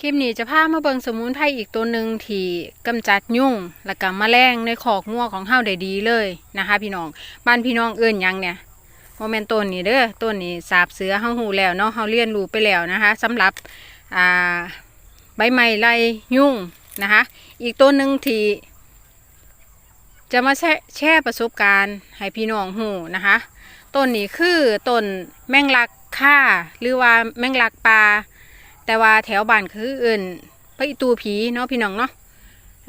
คลิปนี้จะพามาเบิงสมุนไพรอีกตัวหนึ่งที่กำจัดยุ่งและก็แมลงในขอกงัวของเฮาได้ดีเลยนะคะ พี่น้องบ้านพี่น้องเอิ้นยังเนี่ยโมเมนต้นนี้เด้อต้นนี้สาบเสือเฮาหูแล้วเนาะเฮาเรียนรู้ไปแล้วนะคะสำหรับอ่าใบไม้ไล่ยุ่งนะคะ อีกตัวหนึ่งที่จะมาแชแชร์ประสบการณ์ให้พี่น้องหูนะคะต้นนี้คือต้นแมงลักค่าหรือว่าแมงลักปลา แต่ว่าแถวบ้านคือเอื่นพระอีตูผีเนาะพี่น้องเนาะ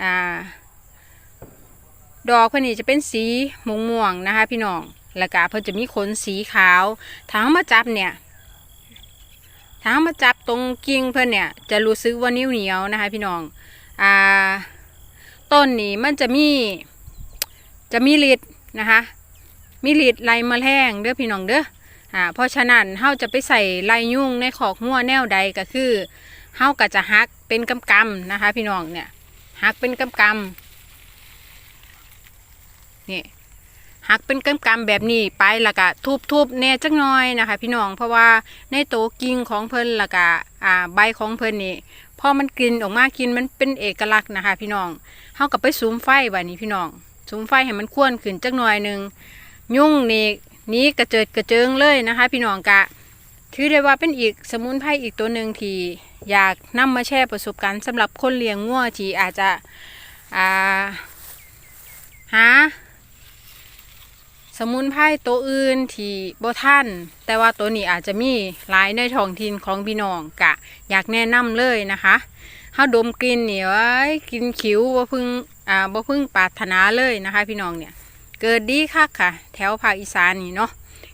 อ่า ดอกเพิ่นนี่จะเป็นสีม่วงม่วงนะคะ พี่น้องแล้วก็เพิ่นจะมีขนสีขาวถ้าเอามาจับเนี่ยถ้าเอามาจับตรงกิ่งเพิ่นเนี่ย จะรู้สึกว่านิ้วเหนียวนะคะ พี่น้องอ่าต้นนี้มันจะมีจะมีฤทธิ์นะคะ มีฤทธิ์ไล่แมลงเด้อพี่น้องเด้อ อ่าเพราะฉะนั้นเฮาจะไปใส่ลายยุ่งในขอกหัวแนวใดก็คือเฮาก็จะหักเป็นกำกำๆนะคะ พี่น้องเนี่ยหักเป็นกำกำนี่หักเป็นกำกำๆแบบนี้ไปล้วก็ทุบๆแน่จักหน่อยนะคะ พี่น้องเพราะว่าในโตกิ่งของเพิ่นล้วก็อ่าใบของเพิ่นนี่พอมันกินออกมากินมันเป็นเอกลักษณ์นะคะ พี่น้องเฮาก็ไปสูมไฟบัดนี้พี่น้องสูมไฟให้มันควนขึ้นจักหน่อยหนึงยุ่งนี่ นี้กระเจิดกระเจิงเลยนะคะ พี่น้องกะ ถือได้ว่าเป็นอีกสมุนไพรอีกตัวหนึ่งที่อยากนำมาแชร์ประสบการณ์สำหรับคนเลี้ยงงัวที่อาจจะอาหาสมุนไพรตัวอื่นที่บ่ท่าน แต่ว่าตัวนี้อาจจะมีหลายในท้องถิ่นของพี่น้องกะ อยากแนะนำเลยนะคะเฮาดมกลิ่นนี่ไว้ยกินขิวบ่พึ่งอ่าบ่พึ่งปรารถนาเลยนะคะ พี่น้องเนี่ย เกิดดีคักค่ะ แถวภาคอีสานนี่เนาะ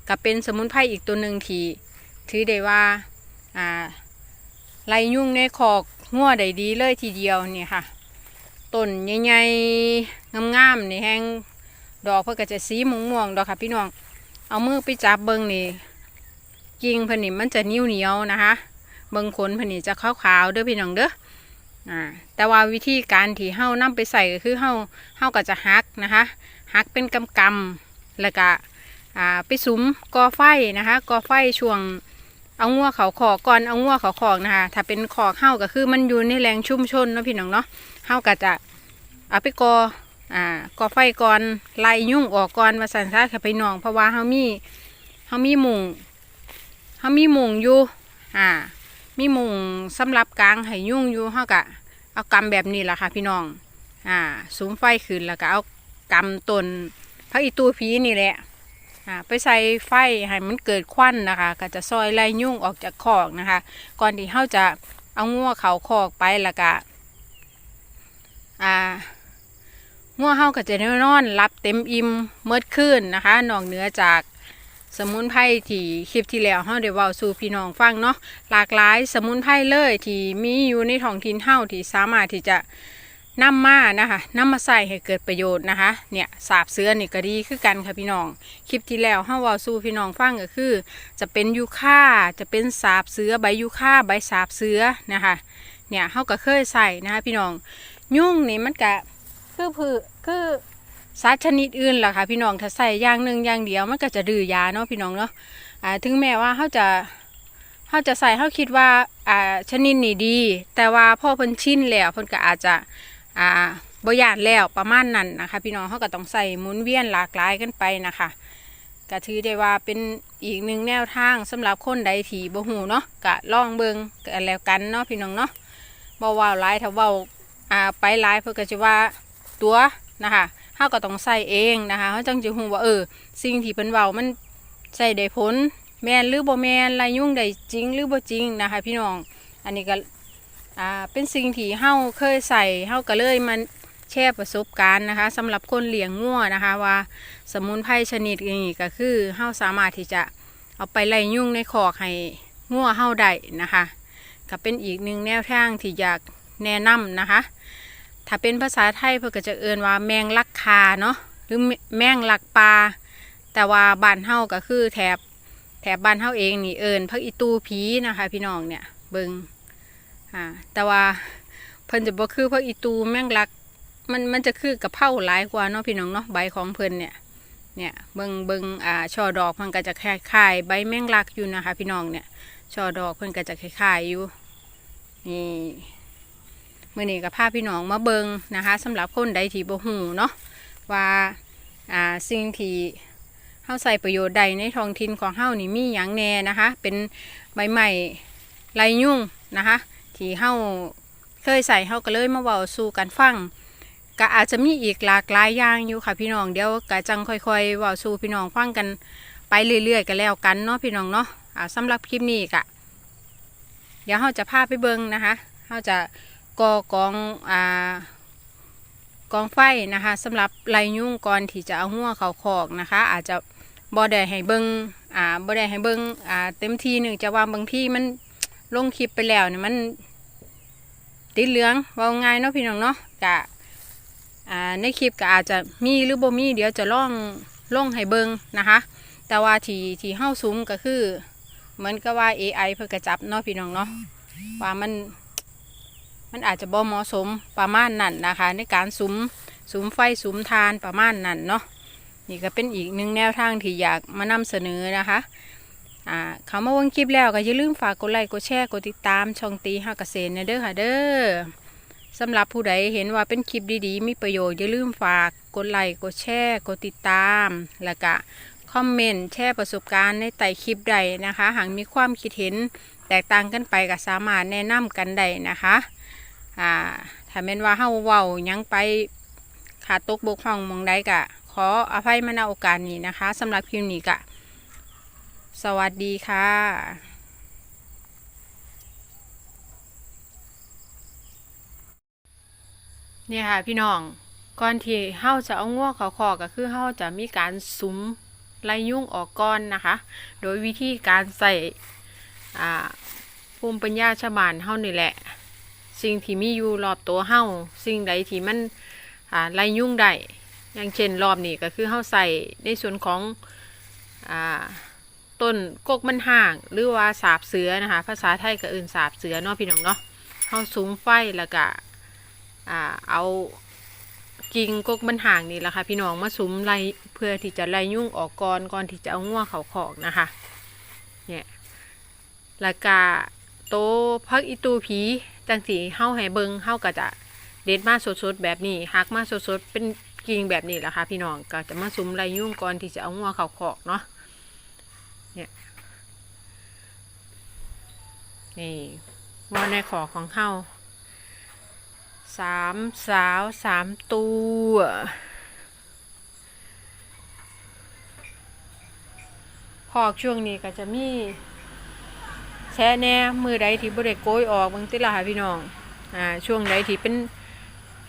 ก็เป็นสมุนไพรอีกตัวหนึ่งที่ถือได้ว่าอ่าไล่ยุ่งในคอกงัวได้ดีเลยทีเดียวนี่ค่ะต้นใหญ่ๆงามๆนี่แห้งดอกเพื่อก็จะสีม่วงๆดอกค่ะพี่น้องเอามือไปจับเบิ้งนี่กิ่งเพิ่นนี่มันจะนิ้วเหนียวนะคะ เบิ้งขนเพิ่นนี่จะขาวๆเด้อพี่น้องเด้ออ่าแต่ว่าวิธีการที่เฮานำไปใส่ก็คือเฮาเฮาก็จะหักนะคะ หักเป็นกำกำแล้วก็ไปสุมกอไฟนะคะกอไฟช่วงเอางัวเขาขอก่อนเอางัวเขาขอกนะคะถ้าเป็นขอกเฮาก็คือมันอยู่ในแรงชุ่มชนเนาะพี่น้องเนาะเฮาก็จะเอาไปกออ่ากอไฟก่อนไล่ยุ่งออกก่อนมาสันซะค่ะพี่น้องเพราะว่าเฮามีเฮามีมุงเฮามีมุงอยู่อ่ามีมุงสำหรับกลางให้ยุ่งอยู่เฮาก็เอากำแบบนี้แหละค่ะพี่น้องอ่าสูมไฟขึ้นแล้วก็เอา กำต้นพระอีตูผีนี่แหละไปใส่ไฟให้มันเกิดควันนะคะ ก็จะซอยไล่ยุ่งออกจากคอกนะคะ ก่อนที่เขาจะเอางัวเขาคอกไปแล้วก็อ่างัวเฮาก็จะนอนรับเต็มอิ่มเมื่อคืนนะคะนอกเหนือจากสมุนไพรที่คลิปที่แล้วเฮาได้เว้าสู่พี่น้องฟังเนาะหลากหลายสมุนไพรเลยที่มีอยู่ในท้องถิ่นเฮาที่สามารถที่จะ นำมานะคะนำมาใส่ให้เกิดประโยชน์นะคะ เนี่ยสาบเสือนี่ก็ดีคือกันค่ะพี่น้อง คลิปที่แล้วเฮาวาสู่พี่น้องฟังก็คือ จะเป็นยูค่าจะเป็นสาบเสือใบยูค่าใบสาบเสือนะคะ เนี่ยเฮาก็เคยใส่นะคะพี่น้อง ยุ่งนี่มันก็คือพือคือสัตว์ชนิดอื่นล่ะค่ะพี่น้องถ้าใส่อย่างหนึ่งอย่างเดียวมันก็จะดื้อยาเนาะพี่น้องเนาะอ่าถึงแม้ว่าเฮาจะเฮาจะใส่เฮาคิดว่าอ่าชนิดนี้ดี แต่ว่าพ่อเพิ่นชินแล้วเพิ่นก็อาจจะ อ่าบยานแล้วประมาณนั้นนะคะ พี่น้องเขาก็ต้องใส่หมุนเวียนหลากหลายกันไปนะคะก็ถือได้ว่าเป็นอีกหนึ่งแนวทางสำหรับคนใดที่บ่หูเนาะก็ลองเบิงกันแล้วกันเนาะพี่น้องเนาะบ่เว่าหลายถ้าเว้าอ่าไปหลายเพื่อก็จะว่าตัวนะคะเฮาก็ต้องใส่เองนะคะเฮาจังจะฮู้ว่าเออสิ่งที่เพิ่นเว้ามันใส่ได้ผลแมนหรือบ่แมนลายยุ่งได้จริงหรือบ่จริงนะคะ พี่น้องอันนี้ก็ อ่าเป็นสิ่งที่เฮาเคยใส่เฮาก็เลยมันแชร์ประสบการณ์นะคะสำหรับคนเลี้ยงงัวนะคะว่าสมุนไพรชนิดนี้ก็คือเฮาสามารถที่จะเอาไปไล่ยุ่งในคอกให้งัวเฮาได้นะคะก็เป็นอีกหนึ่งแนวทางที่อยากแนะนำนะคะ ถ้าเป็นภาษาไทยเพื่อก็จะเอื่นว่าแมงลักคาเนาะหรือแมงลักปลาแต่ว่าบ้านเฮาก็คือแถบแถบบ้านเฮาเองนี่เอิญพักอีตูผีนะคะ พี่น้องเนี่ยเบิง อ่าแต่ว่าเพิ่นจะบ่คือเพราะอีตูแมงลัก มันมันจะคือกะเพราหลายกว่าเนาะพี่น้องเนาะใบของเพิ่นเนี่ยเนี่ยเบิงเบิงอ่าช่อดอกเพิ่นก็จะคล้ายๆใบแมงลักอยู่นะคะ พี่น้องเนี่ยช่อดอกเพิ่นก็จะคล้ายๆอยู่นี่มื่อนี้ก็พาพี่น้องมาเบิงนะคะสำหรับคนใดที่บ่ฮู้เนาะว่าอ่าสิ่งที่เฮาใส่ประโยชน์ใดในท้องถิ่นของเฮานี่มีหยังแน่นะคะ เป็นใบไม้ไรยุ่งนะคะ ที่เฮาเคยใส่เฮาก็เลยมาเว้าสู่กันฟังก็อาจจะมีอีกหลากหลายอย่างอยู่ค่ะพี่น้องเดี๋ยวก็จังค่อยๆเว้าสู่พี่น้องฟังกันไปเรื่อยๆกันแล้วกันเนาะพี่น้องเนาะอ่าสำหรับคลิปนี้ก็เดี๋ยวเฮาจะพาไปเบิงนะคะเฮาจะก่อกองอ่ากองไฟนะคะสำหรับไรยุ่งก่อนที่จะเอาหัวเขาคอกนะคะ อาจจะบ่ได้ให้เบิงอ่าบ่ได้ให้เบิงอ่าเต็มที่หนึ่งจะว่าบางที่มัน ลงคลิปไปแล้วเนี่ยมันติดเหลืองว่าง่ายเนาะพี่น้องเนาะกะในคลิปก็อาจจะมีหรือบ่มีเดี๋ยวจะล่องล่องให้เบิงนะคะ แต่ว่าที่ที่เฮ้าซุ้มก็คือ เหมือนกับว่า AI เพื่อกระจับเนาะพี่น้องเนาะว่ามัน มันอาจจะบ่เหมาะสมประมาณนั้นนะคะ ในการซุ้มซุ้มไฟซุ้มทานประมาณนั้นเนาะนี่ก็เป็นอีกหนึ่งแนวทางที่อยากมานำเสนอนะคะ เขามาเวงคลิปแล้วก็อย่าลืมฝากกดไลค์กดแชร์กดติดตามช่องตีฮักเกษตรนะเด้อค่ะเด้อสำหรับผู้ใดเห็นว่าเป็นคลิปดีๆ มีประโยชน์อย่าลืมฝากกดไลค์กดแชร์กดติดตามแล้วก็คอมเมนต์แชร์ประสบการณ์ในใต้คลิปใดนะคะ หากมีความคิดเห็นแตกต่างกันไปก็สามารถแนะนำกันได้นะคะอ่าถ้าเป็นว่าเฮาเว้ายังไปขาดตกบกพร่องมองใดก็ขออภัยมาณโอกาสนี้นะคะสำหรับคลิปนี้ก็ สวัสดีค่ะเนี่ยค่ะพี่น้องก่อนที่เฮาจะเอางวเขาคอก็คือเฮาจะมีการสุมไล่ยุ่งออกก่อนนะคะ โดยวิธีการใส่อ่าภูมิปัญญาชาวบ้านเฮานี่แหละ สิ่งที่มีอยู่รอบตัวเฮาสิ่งใดที่มันอ่าไล่ยุ่งได้อย่างเช่นรอบนี้ก็คือเฮาใส่ในส่วนของอ่า ต้นกกมันห่าง หรือว่าสาบเสือนะคะ ภาษาไทยก็เอื่นสาบเสือเนาะพี่น้องเนาะเข้าซุ้มไฟแล้วก็อ่าเอากิ่งกกมันห่างนี่แหละค่ะพี่น้องมาซุ้มไล่เพื่อที่จะไล่ยุ่งออกก่อนก่อนที่จะเอาง่วเขาขอกนะคะเนี่ยแล้วก็โตพักอีตูผีจังสีเฮาให้เบิงเฮาก็จะเด็ดมาสดๆแบบนี้หักมาสดๆเป็นกิ่งแบบนี้แหละค่ะพี่น้องก็จะมาซุ้มไล่ยุ่งก่อนที่จะเอาง่วเขาขอกเนาะ นี่ว่าในขอของเขาสามสาวสามตัวพอกช่วงนี้ก็จะมีแช่แน่มือใดที่บริโกยออกบางทีละค่ะพี่น้องอ่าช่วงใดที่เป็น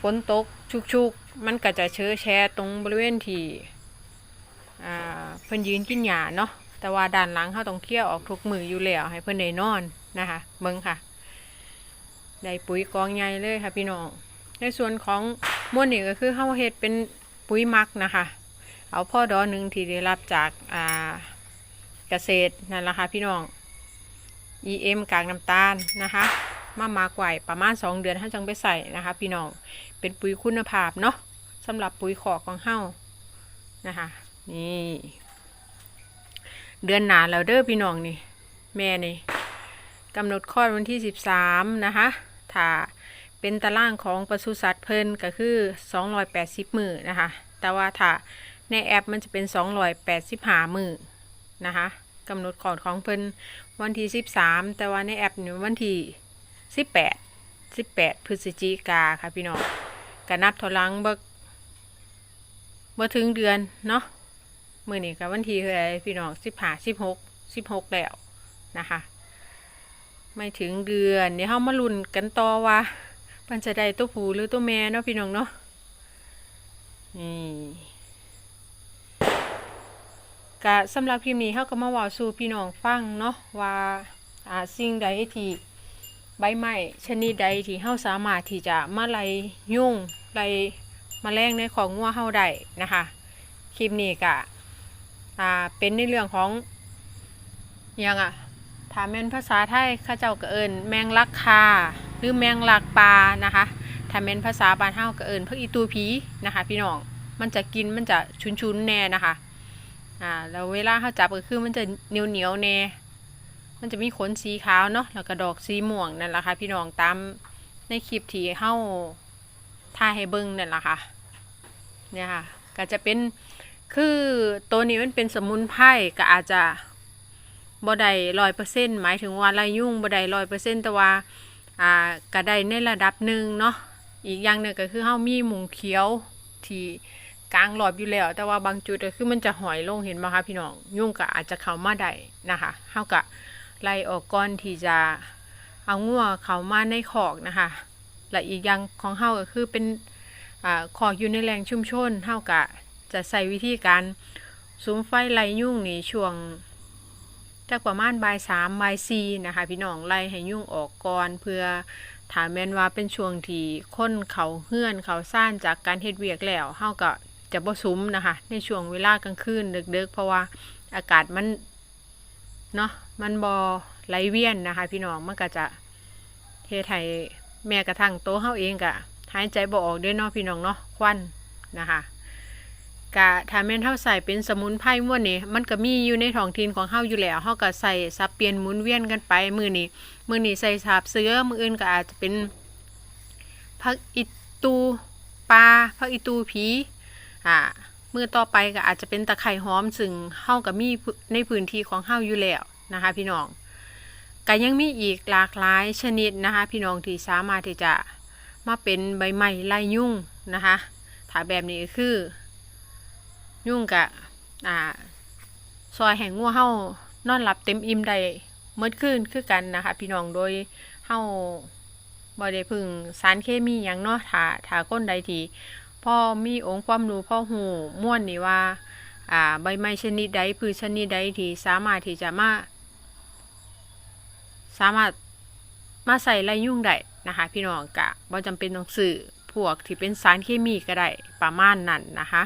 ฝนตกชุกๆ มันก็จะเชื้อแช่ตรงบริเวณที่อ่าเพิ่นยืนกินหญ้าเนาะ แต่ว่าด้านหลังเขาต้องเคี่ยวออกทุกมืออยู่แล้วให้เพื่อนได้นอนนะคะเบิ้งค่ะได้ปุ๋ยกองใหญ่เลยค่ะพี่น้อง ในส่วนของม้วนนี่ก็คือเขาเฮ็ดเป็นปุ๋ยมักนะคะ เอาพ่อดอหนึ่งที่ได้รับจากอ่าเกษตรนั่นแหละค่ะพี่น้อง EM กากน้ำตาลนะคะ มามากไว้ประมาณ 2 เดือนท่านจังไปใส่นะคะ พี่น้อง เป็นปุ๋ยคุณภาพเนาะสำหรับปุ๋ยขอกของเฮานะคะ นี่ เดือนหนาแล้วเด้อพี่น้องนี่ แม่นี่กำหนดคลอดวันที่ 13 นะคะถ้าเป็นตารางของปศุสัตว์เพิ่นก็คือ 280 มือนะคะ แต่ว่าถ้าในแอปมันจะเป็น 285 มือนะคะกำหนดคลอดของเพิ่นวันที่ 13 แต่ว่าในแอปนี่วันที่ 18 18 พฤศจิกาค่ะพี่น้องก็นับถอยหลังเบิกเมื่อถึงเดือนเนาะ มื่อนี้กับวันที่เท่าไรพี่น้องสิบห้าสิบหกสิบหกแล้วนะคะ ไม่ถึงเดือนเดี๋ยวเรามาลุ้นกันต่อว่ามันจะได้ตัวผู้หรือตัวแม่เนาะพี่น้องเนาะนี่กะสำหรับคลิปนี้เขาก็มาว่าสู่พี่น้องฟังเนาะว่าอาสิ่งใดที่ใบไม้ชนิดใดที่เขาสามารถที่จะมาไล่ยุ่งไล่แมลงในของงัวเฮาได้นะคะคลิปนี้กะ อ่าเป็นในเรื่องของยังอะถามเป็นภาษาไทยข้าเจ้าก็เอิญแมงลักคาหรือแมงลักปลานะคะถ้าเป็นภาษาบ้านเฮาก็เอิญพวกอีตูผีนะคะ พี่น้องมันจะกินมันจะชุนๆแน่นะคะอ่าแล้วเวลาเขาจับก็คือมันจะเหนียวเหนียวๆแน่มันจะมีขนสีขาวเนาะแล้วก็ดอกสีม่วงนั่นแหละค่ะพี่น้องตามในคลิปที่เฮาถ่ายให้เบิ่งนั่นแหละค่ะเนี่ยค่ะก็จะเป็น คือตัวนี้มันเป็นสมุนไพรก็อาจจะบ่ได้ร้อยเปอร์เซ็นต์หมายถึงว่าลายยุ่งบ่ได้ร้อยเปอร์เซ็นต์แต่ว่าอ่าก็ได้ในระดับหนึ่งเนาะอีกอย่างหนึ่งก็คือเฮามีหมุงเขียวที่กลางหลอดอยู่แล้ว แต่ว่าบางจุดก็คือมันจะหอยลงเห็นไหมคะพี่น้องยุ่งก็อาจจะเข้ามาได้นะคะเฮาก็ไล่ออกก่อนที่จะเอางัวเข้ามาในขอกนะคะและอีกอย่างของเฮาก็คือเป็นอ่าขออยู่ในแหล่งชุมชนเท่ากับ จะใส่วิธีการสุมไฟไล่ยุ่งนี่ช่วงจากประมาณบ่ายสามบ่ายสี่นะคะ พี่น้องไล่ให้ยุ่งออกก่อนเพื่อถามแมนว่าเป็นช่วงที่ค้นเขาเฮือนเขาซ่านจากการเฮ็ดเวียกแล้วเฮาก็จะบ่สุมนะคะ ในช่วงเวลากลางคืนดึกๆ เพราะว่าอากาศมันเนาะมันบ่ไหลเวียนนะคะ พี่น้องมันก็จะเฮ็ดให้แม้กระทั่งโตเฮาเองก็หายใจบ่ออกด้วยเนาะพี่น้องเนาะควันนะคะ กะถ้าแม่นเฮาใส่เป็นสมุนไพรม้วนนี่มันก็มีอยู่ในท้องถิ่นของเฮาอยู่แล้วเฮาก็ใส่สับเปลี่ยนหมุนเวียนกันไปมื้อนี้มื้อนี้ใส่สาบเสือมื้ออื่นก็อาจจะเป็นผักอิตูปลาผักอิตูผีอ่ามื้อต่อไปก็อาจจะเป็นตะไคร่หอมซึ่งเฮาก็มีในพื้นที่ของเฮาอยู่แล้วนะคะพี่น้องก็ยังมีอีกหลากหลายชนิดนะคะ พี่น้องที่สามารถที่จะมาเป็นใบไม้ไล่ยุ่งนะคะถ้าแบบนี้คือ ยุ่งกะอ่า ซอยแห่งงัวเฮานอนหลับเต็มอิ่มได้เมื่อคืนคือกันนะคะ พี่น้องโดยเฮาบ่ได้พึ่งสารเคมีหยังเนาะถ้าถ้าคนใดที่พ่อมีองค์ความรู้พ่อหูม่วนนี่ว่าอ่าใบไม้ชนิดใดพืชชนิดใดที่สามารถที่จะมาสามารถมาใส่ไล่ยุ่งได้นะคะ พี่น้องกะบ่จำเป็นต้องซื้อพวกที่เป็นสารเคมีก็ได้ประมาณนั้นนะคะ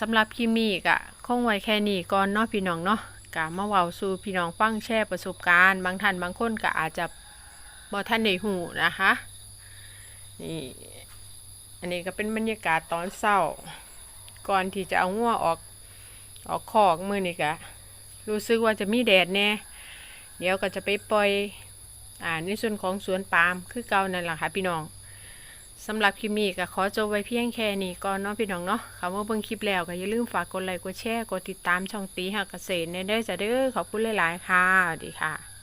สำหรับคลิปนี้กะคงไว้แค่นี้ก่อนเนาะพี่น้องเนาะกะมาเว้าสู่พี่น้องฟังแชร์ประสบการณ์ บางท่านบางคนก็อาจจะบ่ทันได้หูนะคะนี่อันนี้ก็เป็นบรรยากาศตอนเช้า ก่อนที่จะเอางัวออกออกคอกมือนี่กะรู้สึกว่าจะมีแดดแน่เดี๋ยวก็จะไปปล่อยอ่าในส่วนของสวนปาล์มคือเก่านั่นแหละค่ะพี่น้อง สำหรับคลิปนี้ก็ขอจบไว้เพียงแค่นี้ก่อนเนาะพี่น้องเนาะคำว่าเบิ่งคลิปแล้วก็อย่าลืมฝากกดไลค์กดแชร์กดติดตามช่องตีหักเกษตรในได้จ้ะเด้อขอบคุณหลาย ๆ ค่ะสวัสดีค่ะ